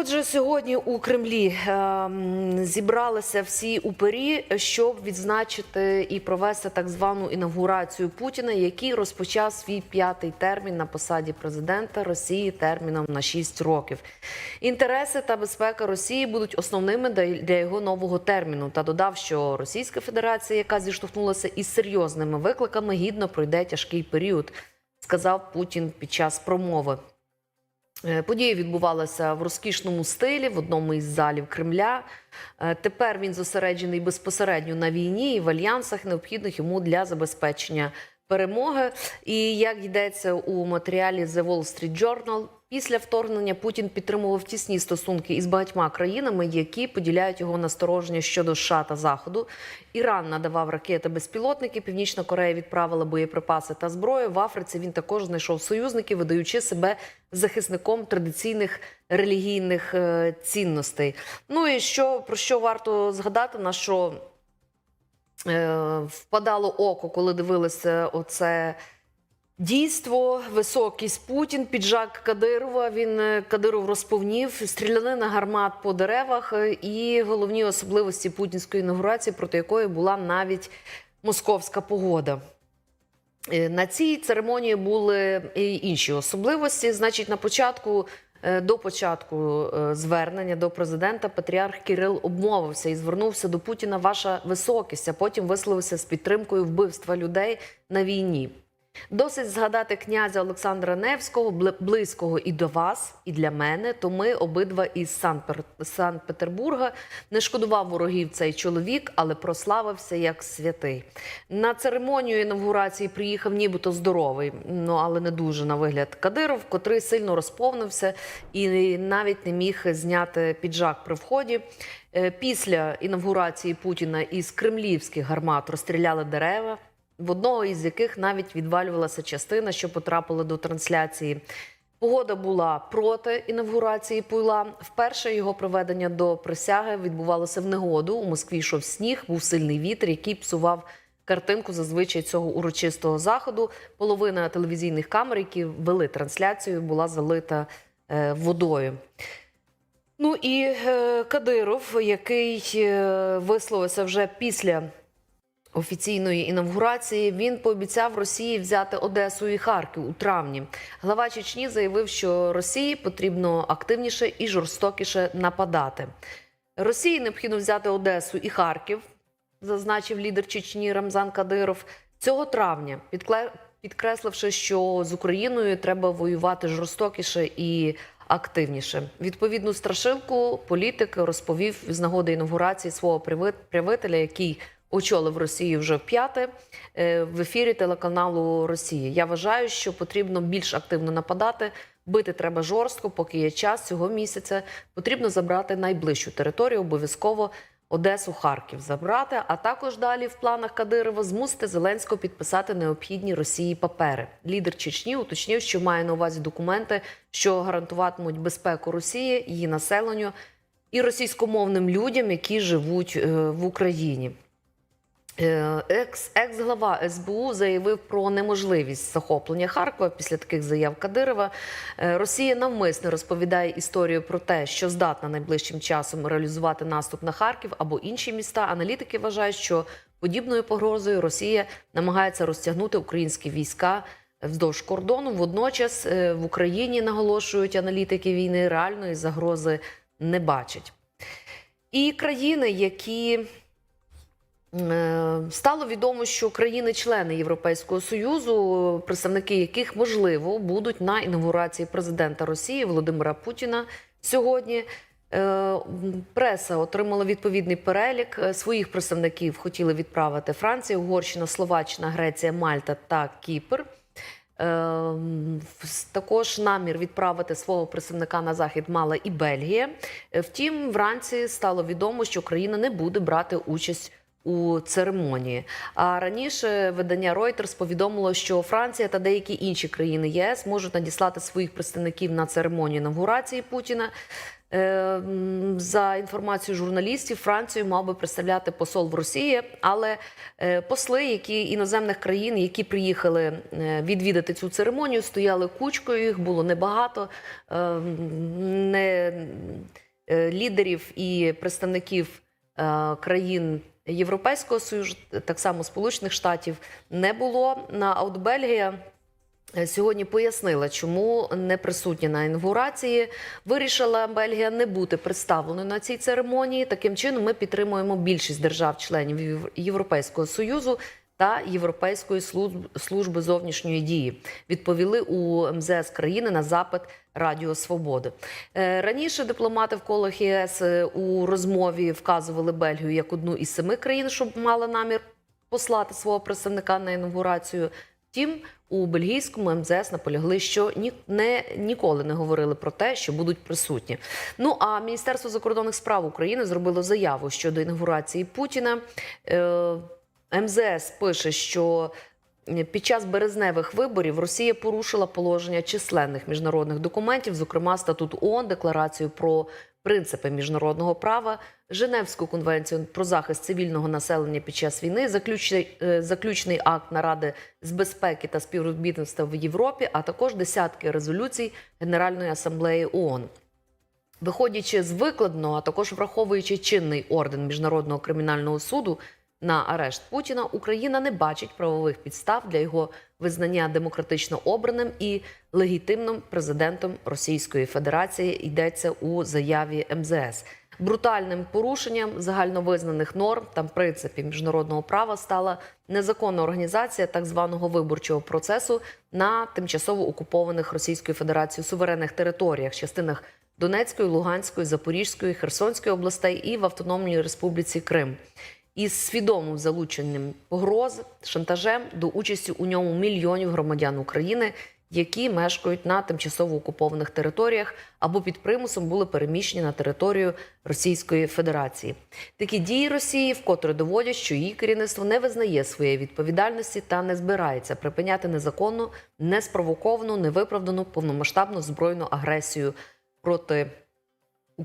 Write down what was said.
Отже, сьогодні у Кремлі ем, зібралися всі упері, щоб відзначити і провести так звану інавгурацію Путіна, який розпочав свій п'ятий термін на посаді президента Росії терміном на 6 років. Інтереси та безпека Росії будуть основними для його нового терміну. Та додав, що Російська Федерація, яка зіштовхнулася із серйозними викликами, гідно пройде тяжкий період, сказав Путін під час промови. Е, відбувалася в розкішному стилі в одному із залів Кремля. Е, Тепер він зосереджений безпосередньо на війні і в альянсах, необхідних йому для забезпечення перемоги. І як йдеться у матеріалі The Wall Street Journal, після вторгнення Путін підтримував тісні стосунки із багатьма країнами, які поділяють його настороження щодо США та Заходу. Іран надавав ракети безпілотники. Північна Корея відправила боєприпаси та зброю. В Африці він також знайшов союзників, видаючи себе захисником традиційних релігійних е, цінностей. Ну і що про що варто згадати, на що впадало око, коли дивилися оце. Дійство, високість Путін, піджак Кадирова. Він е, Кадиров розповнів стрілянина гармат по деревах е, і головні особливості путінської інаугурації, проти якої була навіть московська погода. Е, На цій церемонії були і інші особливості. Значить, на початку. Е, До початку е, звернення до президента патріарх Кирил обмовився і звернувся до Путіна ваша високість, а потім висловився з підтримкою вбивства людей на війні. Досить згадати князя Олександра Невського, бли- близького і до вас, і для мене. То ми обидва із Санпер- Санкт-Петербурга. Не шкодував ворогів цей чоловік, але прославився як святий. На церемонію інавгурації приїхав нібито здоровий, ну але не дуже на вигляд Кадиров, котрий сильно розповнився і навіть не міг зняти піджак при вході. Е, Після інавгурації Путіна із кремлівських гармат розстріляли дерева в одного із яких навіть відвалювалася частина, що потрапила до трансляції. Погода була проти інавгурації Пуйла. Вперше його проведення до присяги відбувалося в негоду. У Москві йшов сніг, був сильний вітер, який псував картинку зазвичай цього урочистого заходу. Половина телевізійних камер, які вели трансляцію, була залита е, водою. Ну і е, Кадиров, який е, висловився вже після офіційної інавгурації, він пообіцяв Росії взяти Одесу і Харків у травні. Глава Чечні заявив, що Росії потрібно активніше і жорстокіше нападати. Росії необхідно взяти Одесу і Харків, зазначив лідер Чечні Рамзан Кадиров цього травня, підкресливши, що з Україною треба воювати жорстокіше і активніше. Відповідну страшилку політик розповів з нагоди інаугурації свого приви- правителя, який очолив Росію вже вп'яте е, в ефірі телеканалу Росії. Я вважаю, що потрібно більш активно нападати. Бити треба жорстко, поки є час цього місяця. Потрібно забрати найближчу територію, обов'язково Одесу, Харків забрати. А також далі в планах Кадирова змусити Зеленського підписати необхідні Росії папери. Лідер Чечні уточнив, що має на увазі документи, що гарантуватимуть безпеку Росії, її населенню і російськомовним людям, які живуть е, в Україні. Е, Екс, екс-глава СБУ заявив про неможливість захоплення Харкова після таких заяв Кадирова. Е, Росія навмисне розповідає історію про те, що здатна найближчим часом реалізувати наступ на Харків або інші міста. Аналітики вважають, що подібною погрозою Росія намагається розтягнути українські війська вздовж кордону. Водночас е, в Україні наголошують аналітики війни реальної загрози не бачать. І країни, які Стало відомо, що країни-члени Європейського союзу, представники яких можливо будуть на інаугурації президента Росії Володимира Путіна сьогодні. Е, Преса отримала відповідний перелік Е, своїх представників. Хотіли відправити Франція, Угорщина, Словаччина, Греція, Мальта та Кіпр. Е, Також намір відправити свого представника на захід мала і Бельгія. Втім, вранці стало відомо, що країна не буде брати участь у церемонії. А раніше видання Reuters повідомило, що Франція та деякі інші країни ЄС можуть надіслати своїх представників на церемонію інавгурації Путіна. Е, За інформацією журналістів, Францію мав би представляти посол в Росії, але е, посли, які іноземних країн, які приїхали е, відвідати цю церемонію, стояли кучкою. Їх було небагато. Не лідерів і представників країн Європейського Союзу, так само Сполучених Штатів, не було. А от Бельгія е, сьогодні пояснила, чому не присутня на інаугурації. Вирішила Бельгія не бути представленою на цій церемонії. Таким чином, ми підтримуємо більшість держав-членів Європейського Союзу. Та Європейської служб- служби зовнішньої дії відповіли у МЗС країни на запит Радіо Свободи. Е, Раніше дипломати в колах ЄС е, у розмові вказували Бельгію як одну із семи країн, щоб мала намір послати свого представника на інаугурацію. Втім, у бельгійському МЗС наполягли, що ні, не, ніколи не говорили про те, що будуть присутні. Ну а Міністерство закордонних справ України зробило заяву щодо інаугурації Путіна. Е, МЗС пише, що під час березневих виборів Росія порушила положення численних міжнародних документів, зокрема статут ООН, декларацію про принципи міжнародного права, Женевську конвенцію про захист цивільного населення під час війни, заключний, е, заключний акт наради з безпеки та співробітництва в Європі, а також десятки резолюцій Генеральної асамблеї ООН. Виходячи з викладеного, а також враховуючи чинний орден Міжнародного кримінального суду на арешт Путіна, Україна не бачить правових підстав для його визнання демократично обраним і легітимним президентом Російської Федерації. Йдеться у заяві МЗС. Брутальним порушенням загальновизнаних норм та принципів міжнародного права стала незаконна організація так званого виборчого процесу на тимчасово окупованих Російською Федерацією суверенних територіях, частинах Донецької, Луганської, Запорізької, Херсонської областей і в Автономній Республіці Крим. Із свідомим залученням погроз, шантажем до участі у ньому мільйонів громадян України, які мешкають на тимчасово окупованих територіях або під примусом були переміщені на територію Російської Федерації. Такі дії Росії вкотре доводять, що її керівництво не визнає своєї відповідальності та не збирається припиняти незаконну, неспровоковану, невиправдану повномасштабну збройну агресію проти